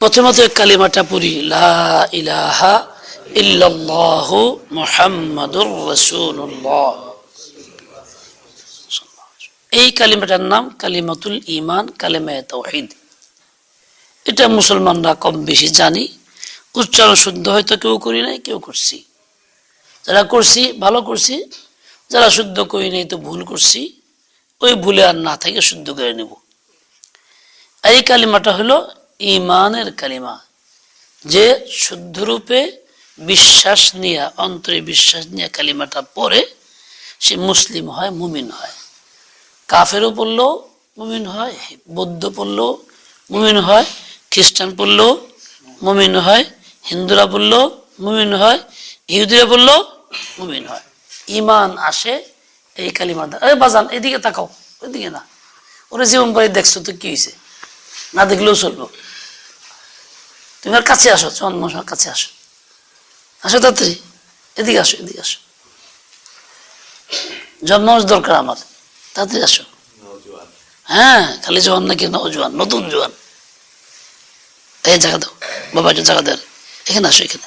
প্রথমত কালিমাটা পড়ি, লা এই কালিমাটার নাম কালিমাতুল ইমান কালিমায়ে তাওহীদ এটা মুসলমানরা কম বেশি জানি উচ্চারণ শুদ্ধ হয়তো কেউ করি নাই, কেউ করছি। যারা করছি, ভালো করছি, যারা শুদ্ধ করি নাই তো ভুল করছি, ওই ভুলে আর না থেকে শুদ্ধ করে নেব। এই কালিমাটা হলো ইমানের কালিমা। যে শুদ্ধরূপে বিশ্বাস নিয়ে, অন্তরে বিশ্বাস নিয়ে কালিমাটা পড়ে, সে মুসলিম হয়, মুমিন হয়। কাফেরও পড়লেও মুমিন হয়। বৌদ্ধ পড়লেও মুমিন হয়। খ্রিস্টান পড়লেও মুমিন হয়। হিন্দুরা পড়লেও মুমিন হয়। ইহুদিরা পড়লেও মুমিন হয়। ইমান আসে এই দ্বারা। বাজান, এদিকে তাকাও। ওইদিকে না। ওরা জীবন বাড়ি দেখছ তো কি হয়েছে না দেখলেও চলবো। তুমি আর কাছে আসো জন্ম কাছে আসো। আসো তাড়াতাড়ি। এদিকে আসো এদিকে আসো। জন্ম দরকার আমার তাড়াতাড়ি আসো। হ্যাঁ খালি জোয়ান নাকি নজোয়ান নতুন জোয়ান। এই জায়গা দাও বাবা একটু জায়গা দেয় এখানে আসো এখানে।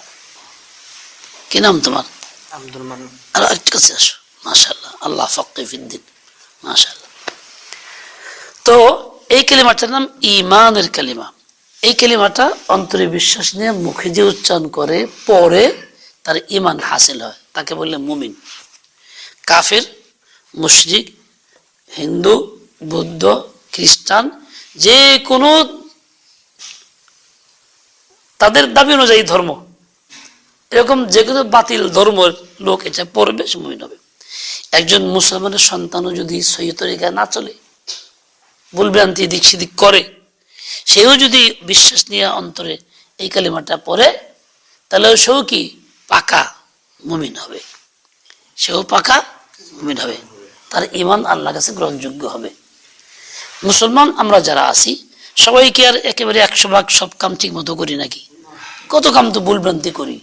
কি নাম তোমার? আর একটু কাছে আসো। মাশাল্লাহ আল্লাহ ফকিফিদ্দিন মাশাল্লাহ তো এই কালিমাটার নাম ইমানের কালিমা। এই কালিমাটা অন্তরে বিশ্বাস নিয়ে মুখে যে উচ্চারণ করে পরে তার ইমান হাসিল হয়। তাকে বললে মুমিন। কাফির, মুশরিক, হিন্দু, বৌদ্ধ, খ্রিস্টান, যে কোনো তাদের দাবি অনুযায়ী ধর্ম। এরকম যে কোনো বাতিল ধর্মের লোক এটা পড়বে, সে মুমিন হবে। একজন মুসলমানের সন্তানও যদি সহি তরিকায় না চলে ভুলভ্রান্তি দিক সেদিক করে। সেও যদি বিশ্বাস নিয়ে অন্তরে এই কালিমাটা পড়ে তাহলে সেও কি পাকা মুমিন হবে? সেও পাকা মুমিন হবে। তার ইমান আল্লাহ কাছে গ্রহণযোগ্য হবে। মুসলমান আমরা যারা আছি সবাই কি আর একেবারে একশো ভাগ সব কাম ঠিক মতো করি নাকি? কত কাম তো ভুলভ্রান্তি করি।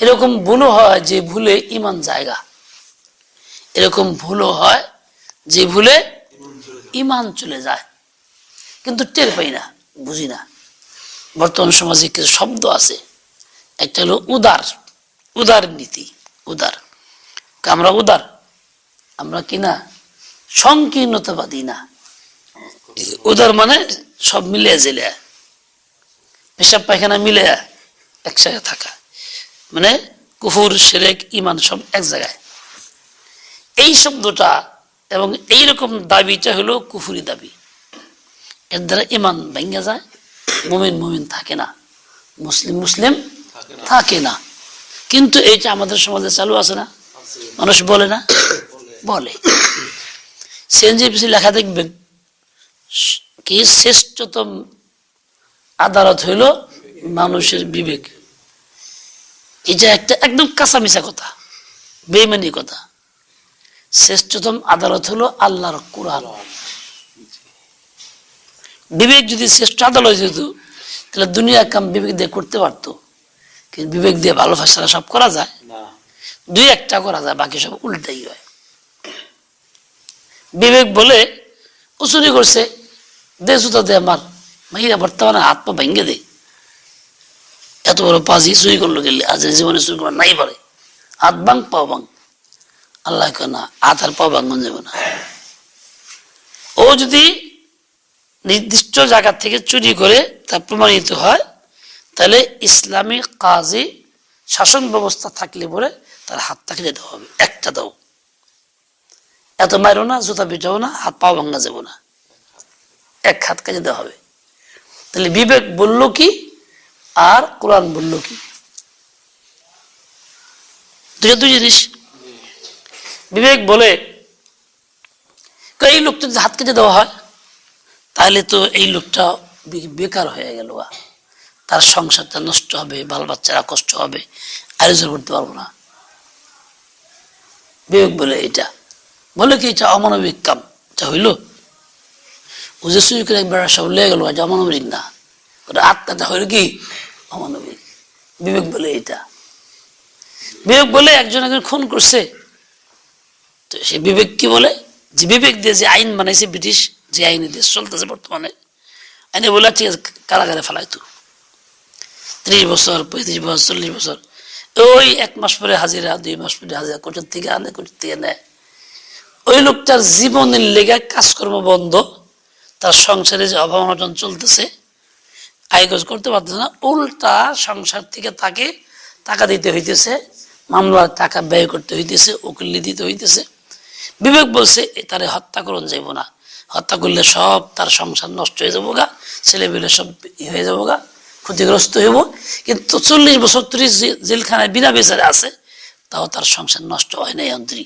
এরকম ভুলও হয় যে ভুলে ইমান জায়গা। এরকম ভুলও হয় যে ভুলে চলে যায়। কিন্তু টের পাই না, বুঝি না। বর্তমান সমাজে কিছু শব্দ আছে। একটা হলো উদার উদার নীতি, উদার। আমরা উদার? আমরা কি না? সংকীর্ণতাবাদী না। উদার মানে সব মিলে জেলে। পেশাব পায়খানা মিলে একসাথে থাকা। মানে কুফুর সেরেক ইমান সব এক জায়গায়। এই শব্দটা এবং এইরকম দাবিটা হলো কুফুরি দাবি। এর দ্বারা ইমান ভেঙে যায় মুমিন মুমিন থাকে না মুসলিম মুসলিম থাকে না। কিন্তু এইটা আমাদের সমাজে চালু আছে না মানুষ বলে না? বলে। সিএনজি পিছিয়ে লেখা দেখবেন কি শ্রেষ্ঠতম আদালত হইল মানুষের বিবেক। এটা একটা একদম কাঁচামিচা কথা বেমানি কথা। শ্রেষ্ঠতম আদালত হলো আল্লাহর কোরআন। বিবেক যদি শ্রেষ্ঠ আদালত হইত তাহলে দুনিয়া কাম বিবেক দিয়ে করতে পারতো। কিন্তু বিবেক দিয়ে ভালো ফেসলা সব করা যায়। দুই একটা করা যায় বাকি সব উল্টাই হয়। বিবেক বলে উচুরি করছে দে জুতা দে আমার মাইরা বর্তমানে হাত পা ভেঙে দে। এত বড় পাজি চুরি করল গেলে আজ জীবনে চুরি করা নাই পারে। হাত বাং পাও বাং। আল্লাহ না হাত আর পাও ভাঙন যাবে না। ও যদি নির্দিষ্ট জায়গা থেকে চুরি করে তা প্রমাণিত হয়, তাহলে ইসলামী কাজী শাসন ব্যবস্থা থাকলে পরে তার হাতটা কেটে দেওয়া হবে, একটা দাও। এত মারো না, জুতা পিটাও না, হাত পাও ভাঙা যাব না। এক হাত কেটে দেওয়া হবে। তাহলে বিবেক বলল কি, আর কোরআন বলল কি? দুটো দুই জিনিস। বিবেক বলে এই লোকটা যদি হাত কেটে দেওয়া হয়, তাহলে তো এই লোকটা বেকার হয়ে গেল তার সংসারটা নষ্ট হবে, বাল বাচ্চারা কষ্ট হবে আয়োজন করতে পারব না। বিবেক বলে, এটা বলে কি এটা অমানবিক কাম? এটা হইল? চুরি করে একবার সব লেগে গেল এটা অমানবিক না। ওটা আত্মাটা হইল কি? অমানবিক। বিবেক বলে, এটা। বিবেক বলে, একজন একজন খুন করছে। তো সে বিবেক কি বলে? যে বিবেক দিয়ে যে আইন বানাইছে ব্রিটিশ, যে আইনে দেশ চলতেছে বর্তমানে, আইনে বলে ঠিক আছে, কারাগারে ফেলাইতো ত্রিশ বছর, পঁয়ত্রিশ বছর, চল্লিশ বছর, ওই এক মাস পরে হাজিরা, দুই মাস পরে হাজিরা কোটির থেকে আনে কোটির থেকে নেয়। ওই লোকটার জীবনের লেগে কাজকর্ম বন্ধ, তার সংসারে যে অভাব অনটন চলতেছে আয়গজ করতে পারতেছে না, উল্টা সংসার থেকে তাকে টাকা দিতে হইতেছে, মামলার টাকা ব্যয় করতে হইতেছে, উকিলি দিতে হইতেছে। বিবেক বলছে তারে হত্যা করুন যাইব না। হত্যা করলে সব তার সংসার নষ্ট হয়ে যাব গা ছেলেবেলে সব হয়ে যাব গা ক্ষতিগ্রস্ত হইব। কিন্তু চল্লিশ বছর ত্রিশ জেলখানায় বিনা বিচারে আছে তাও তার সংসার নষ্ট হয় নাই অন্তরি।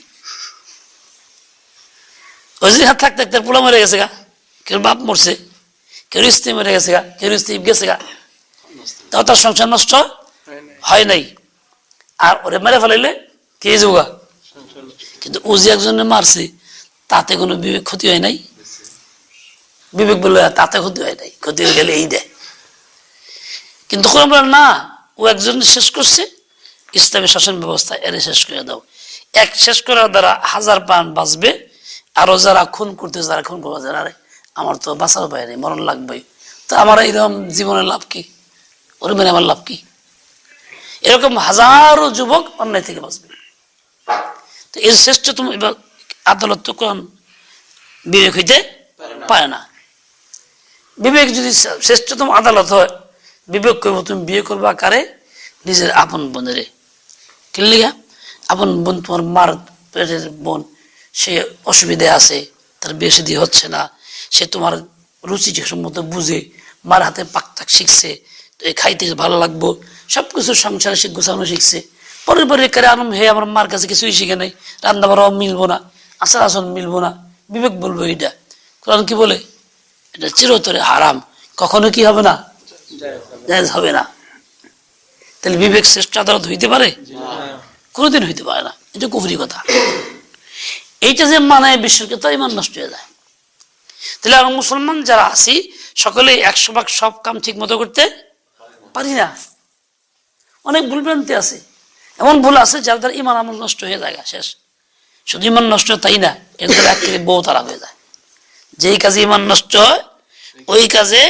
ওই যে হাত থাকতে থাকতে পোলা মরে গেছে গা কেউ বাপ মরছে কেউ স্ত্রী মরে গেছে গা কেউ স্ত্রী গেছে গা। তাও তার সংসার নষ্ট হয় নাই। আর ওরে মেরে ফেলাইলে কে যোগা কিন্তু ও যে একজনে মারছে, তাতে কোনো বিবেক ক্ষতি হয় নাই। বিবেক বলল তাতে ক্ষতি হয় নাই, ক্ষতি হয়ে গেলে এই দেয় কিন্তু আমরা, না, ও একজন শেষ করছে, ইসলামী শাসন ব্যবস্থা এর শেষ করে দাও। এক শেষ করার দ্বারা হাজার পান বাঁচবে, আরও যারা খুন করতে যারা খুন করবে, যারা আমার তো বাঁচার উপায় নেই, মরণ লাগবেই। তো আমার এইরকম জীবনের লাভ কি? ওর মেরে আমার লাভ কি? এরকম হাজারো যুবক অন্যায় থেকে বাঁচবে। তো এর শ্রেষ্ঠতম এবার আদালত তো কোন বিবেক হইতে পারে না। বিবেক যদি শ্রেষ্ঠতম আদালত হয় বিবেক করব তুমি বিয়ে করবা কারে? নিজের আপন বোনেরে। কিনলিগা আপন বোন তোমার মার পেটের বোন সে অসুবিধায় আছে তার বিয়ে শাদী হচ্ছে না সে তোমার রুচি সম্মত বুঝে মার হাতে পাক টাক শিখছে তো এই খাইতে ভালো লাগবো সব কিছু সংসারে সে গোছানো শিখছে পরের পরে কারে আনম হে, আমার মার কাছে কিছুই শিখে নাই। রান্না বাড়াও, মিলবো না। আচার আসন মিলবো না। বিবেক বলব এটা কারণ কি বলে? এটা চিরতরে হারাম। কখনো কি হবে না? জায়েজ হবে না। তাহলে বিবেক শ্রেষ্ঠ আদালত হইতে পারে? কোনোদিন হইতে পারে না। এটা কুফরি কথা। এইটা যে মানায় বিশ্বকে তো ইমান নষ্ট হয়ে যায়। তাহলে আমরা মুসলমান যারা আছি সকলে একশো ভাগ সব কাম ঠিক মতো করতে পারি না। অনেক ভুলভ্রান্তি আছে। এমন ভুল আছে যার দ্বারা ইমান আমল নষ্ট হয়ে যায় শেষ। শুধু ইমান নষ্ট তাই না? এর দ্বারা এক বউ তালাক হয়ে যায়। যেই কাজে ইমান নষ্ট হয়, ওই কাজে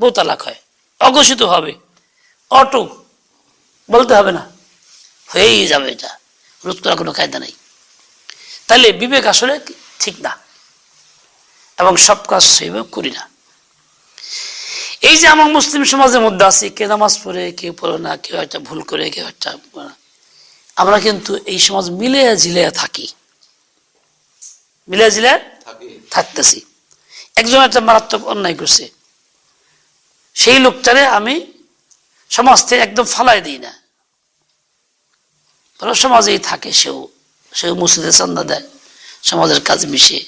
বউ তালাক হয়। অঘোষিত হবে। অটো। বলতে হবে না। হয়েই যাবে এটা। রোধ করার কোনো কায়দা নেই। তাহলে বিবেক আসলে ঠিক না। এবং সব কাজ সেইভাবে করি না। এই যে আমার মুসলিম সমাজের মধ্যে আছি, কে নামাজ পড়ে, কেউ পড়ে না, কেউ একটা ভুল করে, কেউ একটা। আমরা কিন্তু এই সমাজ মিলে ঝিলে থাকি। মিলে ঝিলে থাকতেছি। একজন একটা মারাত্মক অন্যায় করছে। সেই লোকটারে আমি সমাজ থেকে একদম ফালাই দিই না। ধরো সমাজেই থাকে সেও সেও মসজিদে চান্দা দেয় সমাজের কাজ মিশে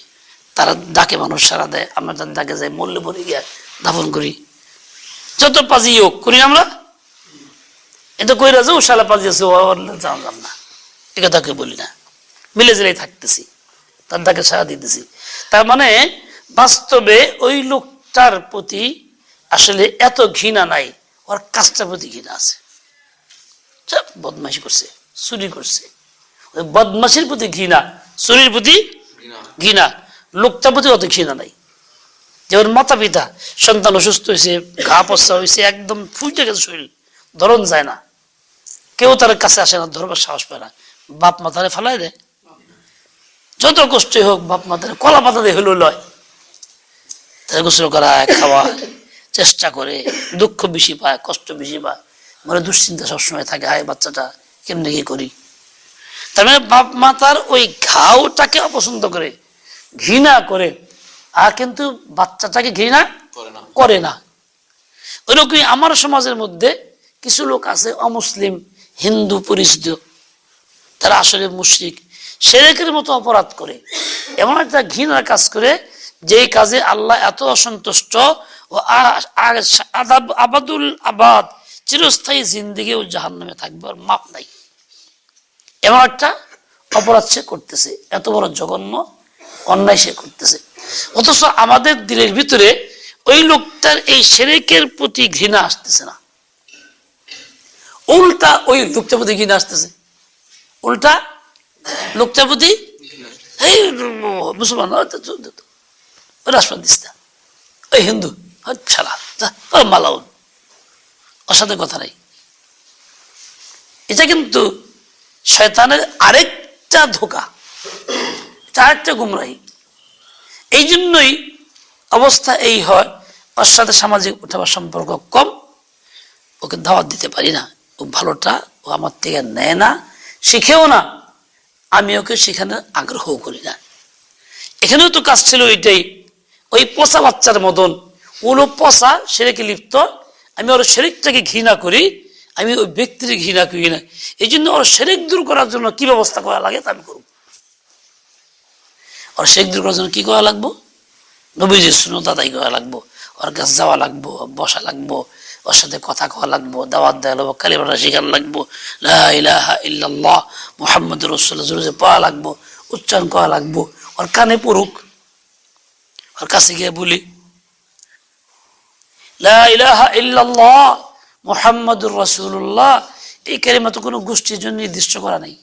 তারা ডাকে মানুষ সারা দেয় আমরা ডাকে যাই মল্লে বলে গিয়া দাফন করি। যত পাজি হোক করি আমরা। এত কইরা যাও শালা পাজি আছে জানলাম না এ কথা কেউ বলি না। মিলে জেলেই থাকতেছি তার ডাকে সারা দিতেছি। তার মানে বাস্তবে ওই লোকটার প্রতি আসলে এত ঘৃণা নাই ওর কাজটার প্রতি ঘৃণা আছে। সব বদমাইশি করছে চুরি করছে। ওই বদমাসির প্রতি ঘৃণা চুরির প্রতি ঘৃণা। লোকটার প্রতি অত ঘৃণা নাই। যেমন মাতা পিতা সন্তান অসুস্থ হয়েছে ঘা পচা হয়েছে একদম ফুটে গেছে শরীর ধরন যায় না। কেউ তার কাছে আসে না ধরবার সাহস পায় না। বাপ মাথারে ফেলাই দেয়। যত কষ্টই হোক বাপ মাথারে কলা পাতা দিয়ে হলো লয়। তাদের গোসল করা খাওয়া চেষ্টা করে দুঃখ বেশি পায় কষ্ট বেশি পায়। মনে দুশ্চিন্তা সবসময় থাকে হায় বাচ্চাটা কেমনে কি করি? তার মানে বাপ মাতার ওই ঘাওটাকে অপছন্দ করে ঘৃণা করে আর কিন্তু বাচ্চাটাকে ঘৃণা করে না। ওইরকমই আমার সমাজের মধ্যে কিছু লোক আছে অমুসলিম হিন্দু পরিচিত, তারা আসলে মুশরিক, সেরেকের মতো অপরাধ করে। এমন একটা ঘৃণার কাজ করে, যেই কাজে আল্লাহ এত অসন্তুষ্ট ও আবাদুল আবাদ চিরস্থায়ী জিন্দিগিও জাহান নামে থাকবে আর মাপ নাই। এমন একটা অপরাধ সে করতেছে, এত বড় জঘন্য অন্যায় সে করতেছে। অথচ আমাদের দিলের ভিতরে ওই লোকটার এই সেরেকের প্রতি ঘৃণা আসতেছে না। উল্টা ওই প্রতি ঘৃণা আসতেছে। উল্টা লোকটার প্রতি এই, মুসলমান রাষ্ট্রপতি দিস না ওই হিন্দু। মালাউন। সাথে কথা নাই। এটা কিন্তু শয়তানের আরেকটা ধোকা। আরেকটা গুমরাহি। এই জন্যই অবস্থা এই হয়, ওর সাথে সামাজিক উঠাবার সম্পর্ক কম, ওকে দাওয়াত দিতে পারি না। ও ভালোটা ও আমার থেকে নেয় না, শিখেও না। আমি ওকে সেখানে আগ্রহ করি না। এখানেও তো কাজ ছিল ওইটাই। ওই পচা বাচ্চার মতন। ওলো পচা, সেরেকে লিপ্ত। আমি ওর শরীরটাকে ঘৃণা করি। আমি ওই ব্যক্তির ঘৃণা করি না। এই জন্য ওর শরীর দূর করার জন্য কি ব্যবস্থা করা লাগে তা আমি করব। ওর শেখ দূর করার জন্য কি করা লাগবো? নবীজি শুনো দাদাই করা লাগবো। ওর কাছে যাওয়া লাগবো, বসা লাগবো। ওর সাথে কথা কওয়া লাগবো, দাওয়াত দেওয়া লাগবো কালিমাটা শেখার লাগবো, লা ইলাহা ইল্লাল্লাহ মুহাম্মদ রসুল্লাহ জোরে পড়া লাগবো, উচ্চারণ করা লাগবো, ওর কানে পড়ুক, ওর কাছে গিয়ে বলি, লা ইলাহা ইল্লাল্লাহ রাসূলুল্লাহ, এই কালিমা কোনো গোষ্ঠীর জন্য নির্দিষ্ট করা নেই।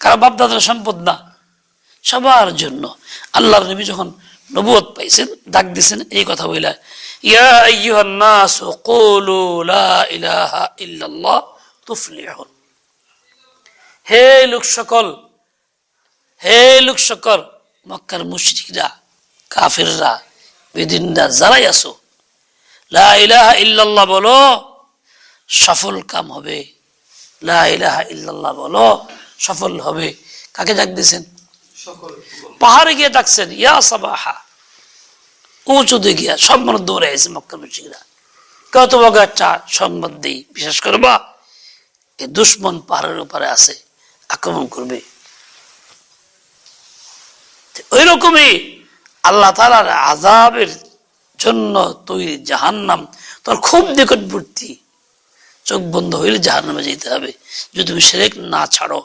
কারও বাপদাদার সম্পদ না, সবার জন্য। আল্লাহর নবী যখন নবুয়ত পাইছেন, ডাক দিছেন, এই কথা বইলা, ইয়া আইয়ুহান নাস কুলু লা ইলাহা ইল্লাল্লাহ তুফলিহুন। হে লোক সকল, হে লোক সকল, মক্কার মুশরিকরা, কাফিররা, বেদিনরা যারাই আসো লা ইলাহা ইল্লাল্লাহ বলো, সফল কাম হবে। লা ইলাহা ইল্লাল্লাহ বলো, সফল হবে। কাকে ডাক দিয়েছেন? পাহাড়ে গিয়ে ডাকছেন, ইয়া সাবাহা। উঁচুতে গিয়া সব মানুষ দৌড়ে আছে মক্কা মুশিকরা কত বড় একটা সংবাদ দিই বিশেষ করবা এই দুশ্মন পাহাড়ের উপরে আছে, আক্রমণ করবে। ওই রকমই আল্লাহ তালার আজাবের জন্য তৈরি জাহান্নাম, তোর খুব নিকটবর্তী। চোখ বন্ধ হইলে জাহান্নামে যেতে হবে। যদি তুমি সেরেক না ছাড়ো।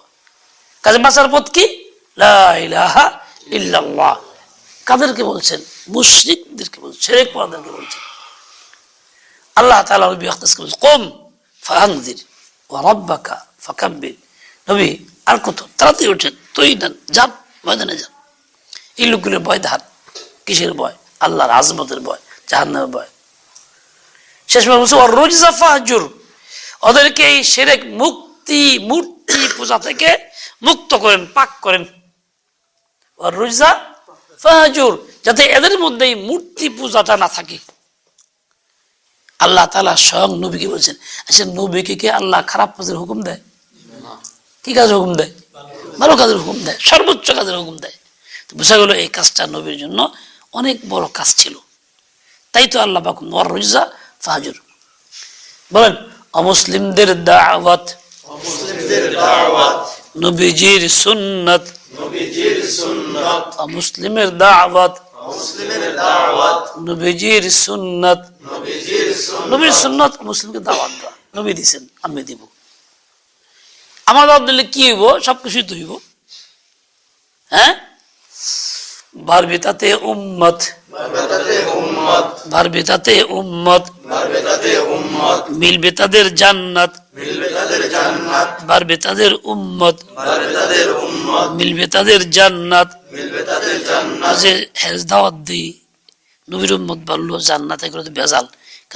কাজে বাঁচার পথ কি? কাদেরকে বলছেন? মুশরিকদেরকে বলছেন বলছেন। আল্লাহ তাআলা নবী বলছেন কম ফাআনজির ওয়া রাব্বাকা নবী, আর কত তাড়াতাড়ি ওঠেন তুই দেন যান, ময়দানে যান। এই লোকগুলোর ভয় ধার কিসের ভয়? আল্লাহর আজমতের ভয় ভয়। শেষ বলছে ফাহাজুর। ওদেরকে এই সেরেক মুক্তি, মূর্তি পূজা থেকে মুক্ত করেন, পাক করেন। রোজা ফাহাজুর যাতে এদের মধ্যে মূর্তি পূজাটা না থাকে। আল্লাহ তালা স্বয়ং নবীকে বলছেন আচ্ছা নবীকে কে আল্লাহ খারাপ কাজের হুকুম দেয়? কি কাজের হুকুম দেয়? ভালো কাজের হুকুম দেয়, সর্বোচ্চ কাজের হুকুম দেয়। তো বোঝা গেল এই কাজটা নবীর জন্য অনেক বড় কাজ ছিল। তাই তো আল্লাহ পাক নর রোজা ফাহাজুর বলেন, অমুসলিমদের দাওয়াত। মুসলিমদের দাওয়াত। নবীজির সুন্নত। নবীজির সুন্নাত। মুসলিমের দাওয়াত। মুসলিমের দাওয়াত। নবীজির সুন্নত। নবীজির সুন্নাত। নবীর সুন্নত মুসলিমকে দাওয়াত দেওয়া। নবী দিছেন আমি দিব। আমার দাওয়াত দিলে কি হইব? সবকিছুই তো হইব। হ্যাঁ? বাড়বে তাতে উম্মত। বারবেতাতে উম্মত। বারবেতাতে মিলবে তাদের জান্নাত। তাদের জান্নাত। বাড়বে তাদের উম্মত। বাড়বে তাদের উম্মত। মিলবে তাদের জান্নাত। মিলবে তাদের জান্নাত। যে হেজ দাওয়াত দিই। নবীর উম্মত বলল জান্নাতে করে তো বেজাল।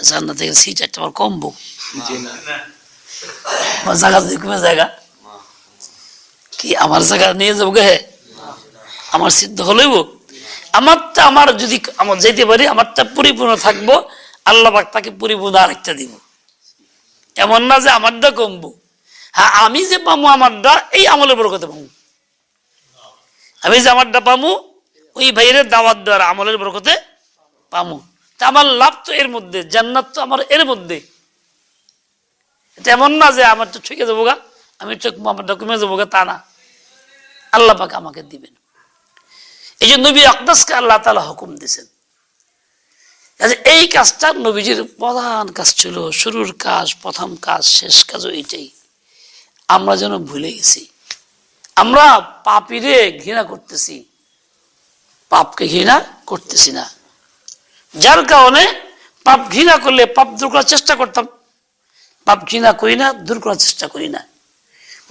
জান্নাতে সিট একটা আমার কমবো। জায়গা যদি কমে জায়গা কি আমার জায়গা নিয়ে যাব গে? আমার সিদ্ধ হলেইব আমারটা আমার যদি আমার যেতে পারি আমারটা পরিপূর্ণ থাকব। আল্লাহ পাক তাকে পরিপূর্ণ আরেকটা দিব। এমন না যে আমারটা কমবো। হ্যাঁ আমি যে পামু আমার দা, এই আমলের বরকতে পামু। আমি যে আমার দা পামু, ওই ভাইয়ের দাওয়াত দেওয়ার আমলের বরকতে পামু। তা আমার লাভ তো এর মধ্যে, জান্নাত তো আমার এর মধ্যে। এটা এমন না যে আমার তো ঠিক যাব গা, আমি চোখ আমার ডকুমেন্ট যাব গা, তা না। আল্লাহ পাক আমাকে দিবেন। এই যে নবী আকদাসকে আল্লাহ তালা হুকুম দিয়েছেন। কাজে এই কাজটা নবীজির প্রধান কাজ ছিল, শুরুর কাজ, প্রথম কাজ, শেষ কাজও এইটাই। আমরা যেন ভুলে গেছি। আমরা পাপিরে ঘৃণা করতেছি। পাপকে ঘৃণা করতেছি না। যার কারণে পাপ ঘৃণা করলে পাপ দূর করার চেষ্টা করতাম। পাপ ঘৃণা করি না, দূর করার চেষ্টা করি না।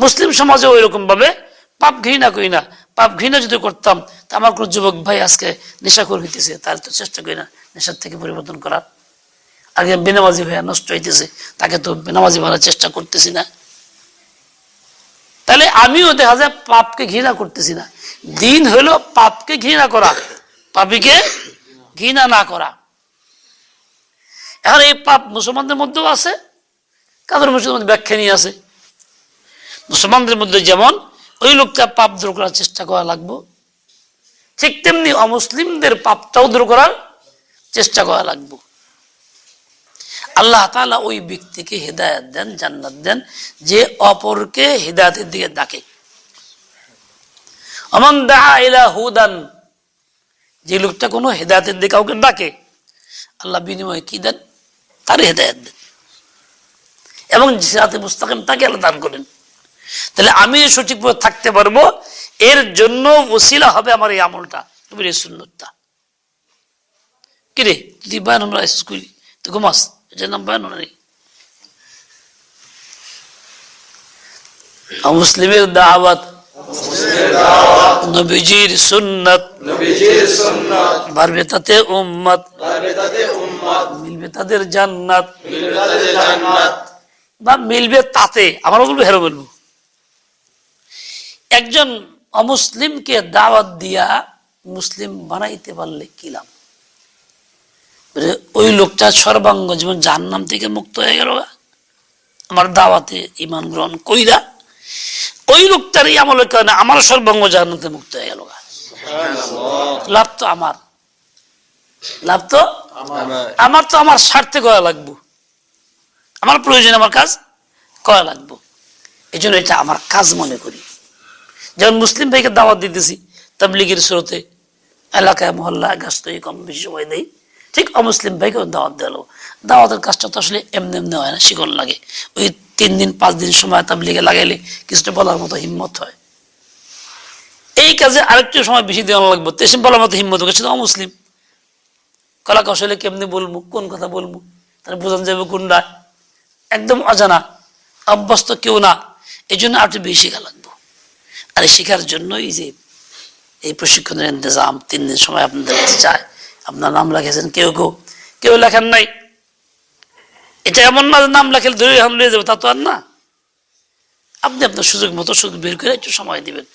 মুসলিম সমাজে ওই রকম ভাবে পাপ ঘৃণা করি না। পাপ ঘৃণা যদি করতাম, তা আমার কোনো যুবক ভাই আজকে নেশা করে হইতেছে, তার তো চেষ্টা করি না নেশার থেকে পরিবর্তন করার। আগে বেনামাজি হয়ে নষ্ট হইতেছে, তাকে তো বেনামাজি বানার চেষ্টা করতেছি না। তাহলে আমিও দেখা যায় পাপকে ঘৃণা করতেছি না। দিন হলো পাপকে ঘৃণা করা, পাপিকে ঘৃণা না করা। এখন এই পাপ মুসলমানদের মধ্যেও আছে, কাদের মুসলমানদের ব্যাখ্যা নিয়ে আছে? মুসলমানদের মধ্যে যেমন ওই লোকটা পাপ দূর করার চেষ্টা করা লাগবো। ঠিক তেমনি অমুসলিমদের পাপটাও দূর করার চেষ্টা করা লাগবো। আল্লাহ তাআলা ওই ব্যক্তিকে হেদায়ত দেন, জান্নাত দেন, যে অপরকে হেদায়তের দিকে ডাকে। অমন দাহা ইলা হুদান, যে লোকটা কোনো হেদায়তের দিকে কাউকে ডাকে, আল্লাহ বিনিময়ে কি দেন? তার হেদায়ত দেন। এবং সিরাতে মুস্তাকিম তাকে আল্লাহ দান করেন। তাহলে আমি সঠিকভাবে থাকতে পারব। এর জন্য ওসিলা হবে আমার এই আমলটা তুমি এই সুন্নতটা। কিরে, তুই বায়ান আমরা স্কুল তুই ঘুমাস? নাম বায়ান নেই মুসলিমের দাওয়াত, নবীজির সুন্নত, বাড়বে তাতে উম্মত, মিলবে তাদের জান্নাত, বা মিলবে তাতে, আমারও বলব হেরো বলব। একজন অমুসলিমকে দাওয়াত দিয়া মুসলিম বানাইতে পারলে কি লাভ? ওই লোকটা সর্বাঙ্গ জীবন জাহান্নাম থেকে মুক্ত হয়ে গেল আমার দাওয়াতে ইমান গ্রহণ কইরা ওই লোকটার এই আমলের কারণে আমার সর্বাঙ্গ জাহান্নাম থেকে মুক্ত হয়ে গেল লাভ তো আমার। লাভ তো আমার তো আমার স্বার্থে করা লাগবো। আমার প্রয়োজন আমার কাজ করা লাগবো। এই জন্য এটা আমার কাজ মনে করি। যেমন মুসলিম ভাইকে দাওয়াত দিতেছি, তাবলিগের স্রোতে, এলাকায় মহল্লা গাছ কম বেশি সময় দেই ঠিক অমুসলিম ভাইকেও দাওয়াত দিল দাওয়াতের কাজটা তো আসলে এমনি এমনি হয় না শিকল লাগে। ওই তিন দিন, পাঁচ দিন সময় তাবলিগে লাগাইলে কিছুটা বলার মতো হিম্মত হয়। এই কাজে আরেকটু সময় বেশি দেওয়া লাগবে। তেসে বলার মতো হিম্মত হবে সেটা অমুসলিম। কলা কৌশলে কেমনি বলব কোন কথা বলব তার বোঝান যাবে কোনটা? একদম অজানা, অভ্যস্ত কেউ না। এই জন্য আরেকটু বেশি শেখা আর এই শেখার জন্যই যে এই প্রশিক্ষণের ইন্তজাম তিন দিন সময় আপনাদের কাছে চায় আপনার নাম লেখেছেন কেউ কেউ কেউ লেখেন নাই। এটা এমন না যে নাম লেখে ধরে এখন নিয়ে যাবে তা তো আর না। আপনি আপনার সুযোগ মতো সুযোগ বের করে একটু সময় দিবেন।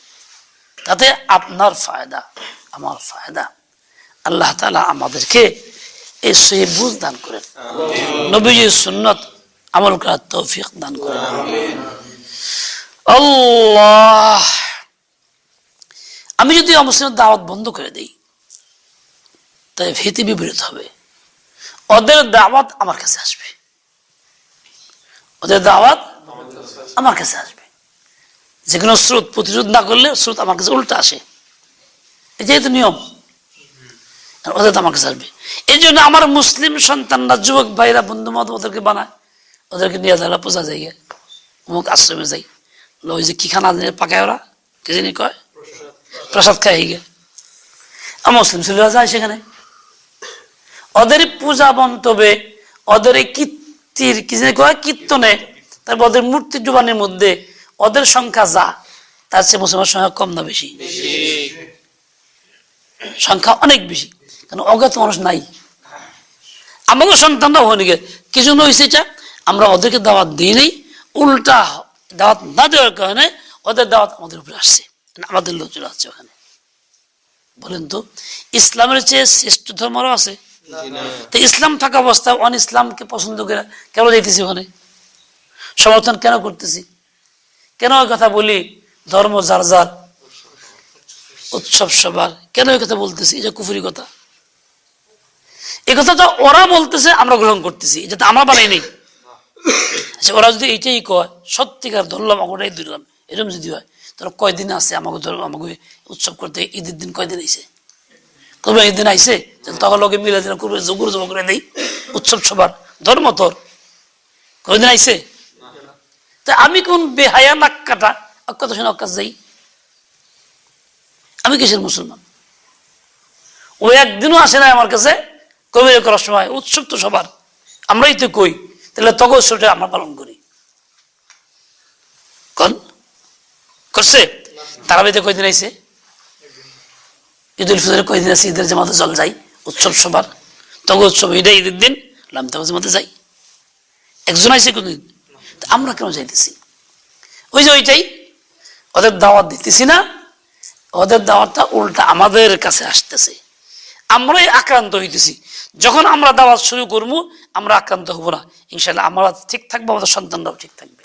তাতে আপনার ফায়দা আমার ফায়দা। আল্লাহ তালা আমাদেরকে এই সহি বুঝ দান করেন। নবীজির সুন্নত আমল করার তৌফিক দান করেন। আল্লাহ আমি যদি অমুসলিমের দাওয়াত বন্ধ করে দিই তাই ভীতি বিপরীত হবে। ওদের দাওয়াত আমার কাছে আসবে। ওদের দাওয়াত আমার কাছে আসবে। যে কোনো স্রোত, প্রতিরোধ না করলে স্রোত আমার কাছে উল্টা আসে। এই যেহেতু নিয়ম। ওদের তো আমার কাছে আসবে। এই জন্য আমার মুসলিম সন্তানরা, যুবক ভাইরা, বন্ধু মত ওদেরকে বানায়। ওদেরকে নিয়ে যারা পূজা যাই অমুক আশ্রমে যাই। ওই যে কি খানা পাকায় ওরা? কি জানি কয়? প্রসাদ খাই গে। আর মুসলিম ছেলেরা যায় সেখানে। ওদের পূজা মন্তবে ওদের এই কীর্তির, কি কীর্তনে, তারপর ওদের মূর্তি জুবানির মধ্যে ওদের সংখ্যা যা, তার চেয়ে মুসলমানের সংখ্যা কম না বেশি। সংখ্যা অনেক বেশি, কারণ অজ্ঞাত মানুষ নাই। আমাকে সন্তানরা হয়ে গে। কি জন্য হয়েছে এটা? আমরা ওদেরকে দাওয়াত দিই নাই, উল্টা দাওয়াত না দেওয়ার কারণে ওদের দাওয়াত আমাদের উপরে আসছে। আমাদের লোকজন আছে ওখানে। বলেন তো ইসলামের চেয়ে শ্রেষ্ঠ ধর্মরও আছে? তো ইসলাম থাকা অবস্থা অন ইসলামকে পছন্দ করে কেন যাইতেছি ওখানে? সমর্থন কেন করতেছি? কেন ওই কথা বলি? ধর্ম যার যার উৎসব সবার। কেন এই কথা বলতেছি? এটা কুফুরি কথা। এই কথাটা ওরা বলতেছে আমরা গ্রহণ করতেছি। এটা তো আমরা বানাই নেই। আচ্ছা, ওরা যদি এইটাই কয় সত্যিকার ধরলাম ওটাই ধরলাম। এরকম যদি হয় তাহলে কয়দিন আছে আমাকে ধর আমাকে উৎসব করতে ঈদের দিন কয়দিন আইছে করবে ঈদ দিন আইসে তখন লোকে মিলে দিন করবে জগুর জমা করে দেই উৎসব সবার ধর্ম তোর কয়দিন আইসে তা আমি কোন বেহায়া নাক কাটা অক্কাত শুনে অক্কাশ যাই আমি কিসের মুসলমান ও একদিনও আসে না আমার কাছে কবির করার সময় উৎসব তো সবার আমরাই তো কই তাহলে তখন উৎসবটা আমরা পালন করি কন করছে? তারাবিতে কয়দিন আইছে? উল ফিতরে কয়দিন আছে? ঈদের জামাতে জল যাই উৎসব সবার। তখন উৎসব ঈদে ঈদের দিন আমি তো মাঝে যাই একজন আইসে কোনদিন? আমরা কেন যাইতেছি? ওই যে ওইটাই, ওদের দাওয়াত দিতেছি না, ওদের দাওয়াতটা উল্টা আমাদের কাছে আসতেছে। আমরাই আক্রান্ত হইতেছি। যখন আমরা দাওয়াত শুরু করব, আমরা আক্রান্ত হব না। ইনশাল্লাহ আমরা ঠিক থাকব, আমাদের সন্তানরাও ঠিক থাকবে।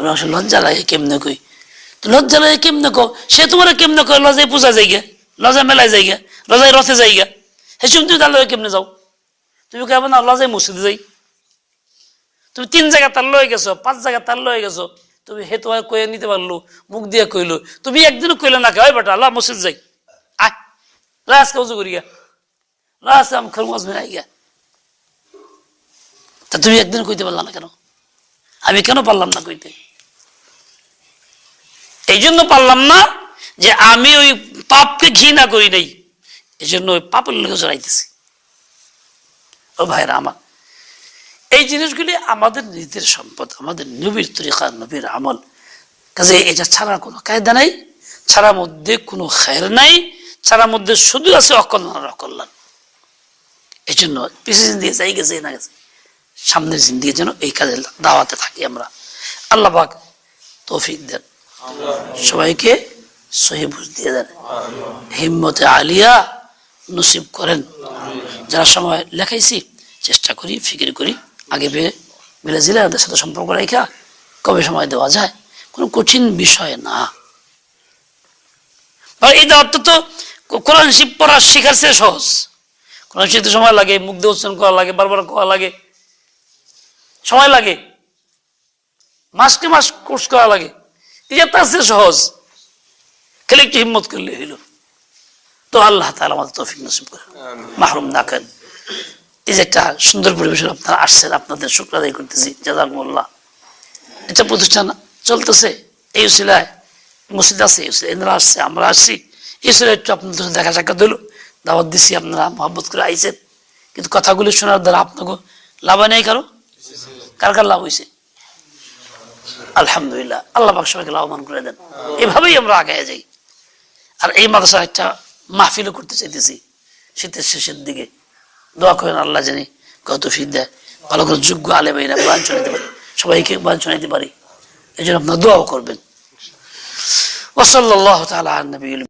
বলে, আসলে লজ্জা লাগে কেমনে কই? তো লজ্জা লাগে কেমনে কো সে তোমার কেমনে কয়? লজায় পূজা যাইগা লজায় মেলায় যাইগা লজায় রথে যাইগা। হেসুম তুমি তার লগে কেমনে যাও? তুমি কেমন না লজায় মসজিদে যাই। তুমি তিন জায়গা তার লয়ে গেছো, পাঁচ জায়গা তার লয়ে গেছো। তুমি হে তোমার কয়ে নিতে পারল, মুখ দিয়ে কইলো। তুমি একদিনও কইলে না কে বেটা আল্লাহ মসজিদ যাই। আয় রাজকে উজু করি গা। রাজকে আমি খরমাজ মেয়ে গা। তা তুমি একদিন কইতে পারলাম না কেন? আমি কেন পারলাম না কইতে? এই জন্য পারলাম না যে আমি ওই পাপকে ঘৃণা করি নাই। এই জন্য ওই পাপের লোকে জড়াইতেছি। ও ভাইরা আমার, এই জিনিসগুলি আমাদের নিজের সম্পদ, আমাদের নবীর তরিকা, নবীর আমল। কাজে এটা ছাড়ার কোনো কায়দা নাই ছাড়ার মধ্যে কোনো খায়ের নাই ছাড়ার মধ্যে শুধু আছে অকল্যাণ অকল্যাণ। এই জন্য পিছিয়ে জিন্দিগি যাই গেছে, না গেছে, সামনের জিন্দিগি যেন এই কাজে দাওয়াতে থাকি আমরা। আল্লাহ পাক তৌফিক দেন। সবাইকে হিম্মতে আলিয়া নসিব করেন। যারা সময় লেখাইছি, চেষ্টা করি, ফিকির করি, আগে মিলে জিলে ওদের সাথে সম্পর্ক রেখা কবে সময় দেওয়া যায়, কোনো কঠিন বিষয় না। এই কোরআন শিব পড়া শেখার সহজ। কোরআন শিখতে সময় লাগে, মুখ দিয়ে উচ্চারণ করা লাগে, বারবার করা লাগে। সময় লাগে। মাসকে মাস কোর্স করা লাগে। এটা তার চেয়ে সহজ। খালি একটু হিম্মত করলে হইল। তো আল্লাহ তালা আমাদের তৌফিক নসিব করে মাহরুম না করেন। এই যে একটা সুন্দর পরিবেশে আপনারা আসছেন আপনাদের শুক্র আদায় করতেছি। জাজাকুমুল্লাহ। এটা প্রতিষ্ঠান চলতেছে এই উসিলায়। মসজিদ আছে এনারা আসছে আমরা আসছি। এই উসিলায় একটু আপনাদের দেখা সাক্ষাৎ দিল দাওয়াত দিছি আপনারা মহব্বত করে আইছেন। কিন্তু কথাগুলি শোনার দ্বারা আপনাকে লাভ হয় নাই কারও? কার কার লাভ হয়েছে আলহামদুলিল্লাহ, আল্লাহ পাক সবাইকে লাভবান করে দেন। এভাবেই আমরা আগে যাই। আর এই মাদ্রাসা একটা মাহফিলও করতে চাইতেছি শীতের শেষের দিকে। দোয়া করেন আল্লাহ জানি কত ফির দেয়। ভালো করে যোগ্য আলে বাইরা বাঞ্চ নিতে পারি। সবাইকে বাঞ্চ নিতে পারি। এই জন্য আপনার দোয়াও করবেন। ওসল্লাহ তালা নবী